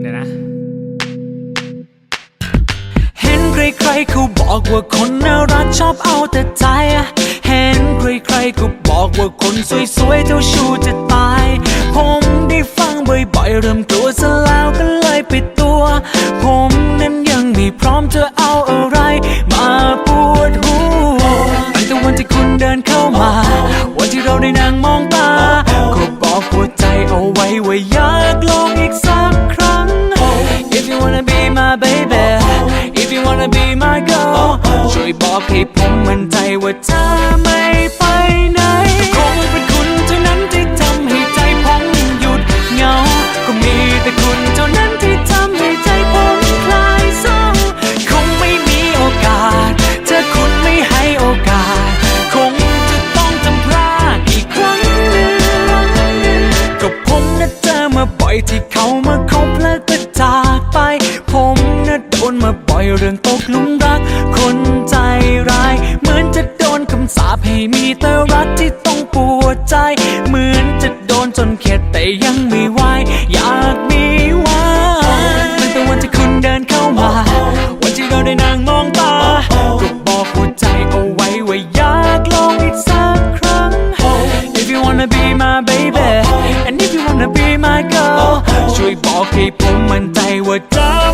เดี๋ยวนะ เห็นใครๆเขาบอกว่าคนน่ารักชอบเอาแต่ใจ เห็นใครๆก็บอกว่าคนสวยๆเจ้าชู้จะตาย ผมได้ฟังบ่อยๆเริ่มกลัวซะแล้วก็เลยปิดตัว ผม ว้ว่าอยากลองอีกสักครั้ง If you wanna be my baby If you wanna be my girl ช่วยบอกให้ผมมั่นใจว่าเธอไม่าปให้มีแต่รักที่ต้องปวดใจ เหมือนจะโดนจนเข็ดแต่ยังไม่ไหวอยากมีวันตั้งแต่วันที่คุณเดินเข้ามา วันที่เราได้นั่งมองตาก็บอกหัวใจเอาไว้ว่าอยากลองอีกสักครั้ง If you wanna be my baby and if you wanna be my girl ช่วยบอกให้ผมมั่นใจว่าจะ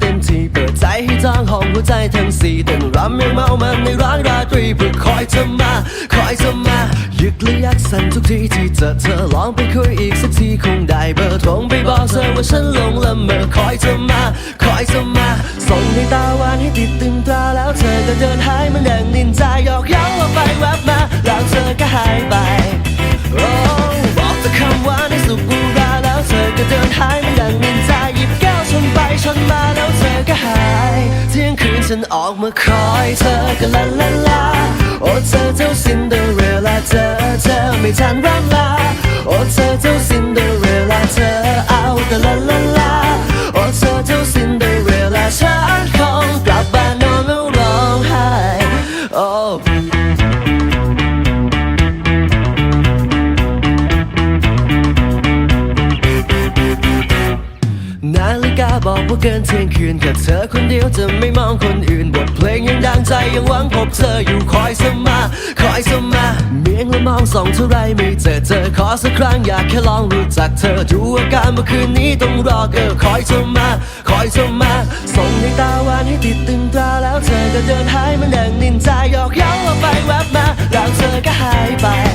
เต็มที่เปิดใจให้จองห้องหัวใจทั้งสี่เต้นรำยังเมามันในร้านราตรีเพื่อคอยเธอมา คอยเธอมายึกและยักสั่นทุกทีที่เจอเธอลองไปคุยอีกสักทีคงได้เบอร์โทรไปบอกเธอว่าฉันหลงละเมอคอยเธอมา คอยเธอมาส่งในตาหวานให้ติดตึงตราแล้วเธอก็เดินหายมันดังนินจาหยอกย้า ฉันออกมาคอยเธอกันลาลาลาโอ้เธอเจ้าซินเดอเรลล่าเธอเธอไม่ทันร่ำลาโอ้เธอเจ้าซินเดอเรลล่าเธอเอาแต่ลาลาลาโอ้เธอเจ้าซินเดอเรลล่าฉันคงกลับบ้านนอนแล้วร้องไห้โอ้ ฬิกาบอกว่าเกินเที่ยงคืนแค่เธอคนเดียวจะไม่มองคนอื่นบทเพลงยังดังใจยังหวังพบเธออยู่คอยเสมาคอยเสมาเมียงและมองสองเท่าไรไม่เจอเธอขอสักครั้งอยากแค่ลองรู้จักเธอดูอาการเมื่อคืนนี้ต้องรอเกอคอยเธอมาคอยเธอมาส่งในตาวานให้ติดตึงตราแล้วเธอก็เดินหายมันดังนินจาหยอกเย้าเอาไปแวบมาแล้วเธอก็หายไป